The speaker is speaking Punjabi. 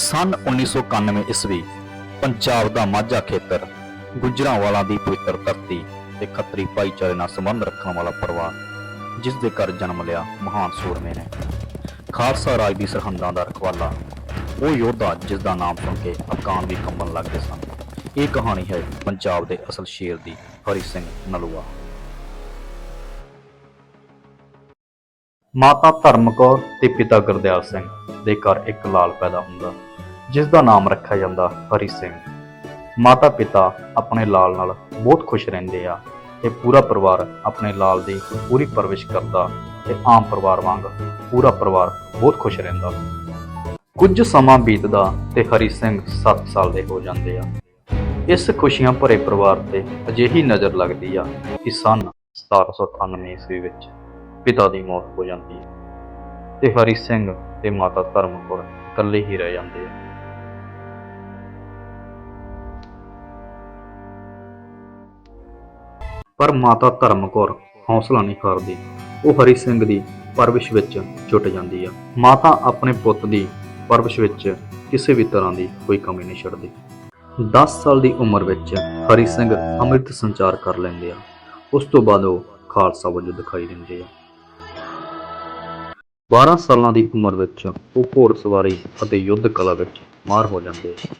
ਸਨ 1991 ਈਸਵੀ, ਪੰਜਾਬ ਦਾ ਮਾਝਾ ਖੇਤਰ, ਗੁਜਰਾਂਵਾਲਾ ਦੀ ਪਵਿੱਤਰ ਧਰਤੀ ਤੇ ਖੱਤਰੀ ਭਾਈਚਾਰੇ ਨਾਲ ਸੰਬੰਧ ਰੱਖਣ ਵਾਲਾ ਪਰਿਵਾਰ, ਜਿਸ ਦੇ ਘਰ ਜਨਮ ਲਿਆ ਮਹਾਨ ਸੂਰਮੇ ਨੇ। ਖਾਲਸਾ ਰਾਜ ਦੀ ਸਰਹੰਦਾਂ ਦਾ ਰਖਵਾਲਾ, ਉਹ ਯੋਧਾ ਜਿਸ ਦਾ ਨਾਮ ਸੁਣ ਕੇ ਅਫਗਾਨ ਵੀ ਕੰਬਣ ਗਏ ਸਨ। ਇਹ ਕਹਾਣੀ ਹੈ ਪੰਜਾਬ ਦੇ ਅਸਲ ਸ਼ੇਰ ਦੀ, ਹਰੀ ਸਿੰਘ ਨਲੂਆ। ਮਾਤਾ ਧਰਮ ਕੌਰ ਤੇ ਪਿਤਾ ਗੁਰਦਿਆਲ ਸਿੰਘ ਦੇ ਘਰ ਇੱਕ ਲਾਲ ਪੈਦਾ ਹੁੰਦਾ। ਜਿਸ ਦਾ ਨਾਮ ਰੱਖਿਆ ਜਾਂਦਾ ਹਰੀ ਸਿੰਘ। ਮਾਤਾ ਪਿਤਾ ਆਪਣੇ ਲਾਲ ਨਾਲ ਬਹੁਤ ਖੁਸ਼ ਰਹਿੰਦੇ ਆ ਤੇ ਪੂਰਾ ਪਰਿਵਾਰ ਆਪਣੇ ਲਾਲ ਦੀ ਪੂਰੀ ਪਰਵਰਿਸ਼ ਕਰਦਾ ਤੇ ਆਮ ਪਰਿਵਾਰ ਵਾਂਗ ਪੂਰਾ ਪਰਿਵਾਰ ਬਹੁਤ ਖੁਸ਼ ਰਹਿੰਦਾ। ਕੁਝ ਸਮਾਂ ਬੀਤਦਾ ਤੇ ਹਰੀ ਸਿੰਘ 7 ਸਾਲ ਦੇ ਹੋ ਜਾਂਦੇ ਆ। ਇਸ ਖੁਸ਼ੀਆਂ ਭਰੇ ਪਰਿਵਾਰ ਤੇ ਅਜਿਹੀ ਨਜ਼ਰ ਲੱਗਦੀ ਆ ਕਿ ਸਨ 1798 ਈਸਵੀ ਵਿੱਚ ਪਿਤਾ ਦੀ ਮੌਤ ਹੋ ਜਾਂਦੀ ਹੈ ਤੇ ਹਰੀ ਸਿੰਘ ਤੇ ਮਾਤਾ ਧਰਮ ਕੌਰ ਇਕੱਲੇ ਹੀ ਰਹਿ ਜਾਂਦੇ ਆ। ਪਰ ਮਾਤਾ ਧਰਮ ਕੌਰ ਹੌਸਲਾ ਨਹੀਂ ਹਾਰਦੀ। ਉਹ ਹਰੀ ਸਿੰਘ ਦੀ ਪਰਵਿਸ਼ ਵਿੱਚ ਜੁਟ ਜਾਂਦੀ ਆ। ਮਾਤਾ ਆਪਣੇ ਪੁੱਤ ਦੀ ਪਰਵਿਸ਼ ਵਿੱਚ ਕਿਸੇ ਵੀ ਤਰ੍ਹਾਂ ਦੀ ਕੋਈ ਕਮੀ ਨਹੀਂ ਛੱਡਦੀ। 10 ਸਾਲ ਦੀ ਉਮਰ ਵਿੱਚ ਹਰੀ ਸਿੰਘ ਅੰਮ੍ਰਿਤ ਸੰਚਾਰ ਕਰ ਲੈਂਦੇ ਆ। ਉਸ ਤੋਂ ਬਾਅਦ ਉਹ ਖਾਲਸਾ ਵਜੋਂ ਦਿਖਾਈ ਦਿੰਦੇ ਆ। 12 ਸਾਲਾਂ ਦੀ ਉਮਰ ਵਿੱਚ ਉਹ ਘੋੜ ਸਵਾਰੀ ਅਤੇ ਯੁੱਧ ਕਲਾ ਵਿੱਚ ਮਾਰ ਹੋ ਜਾਂਦੇ ਆ।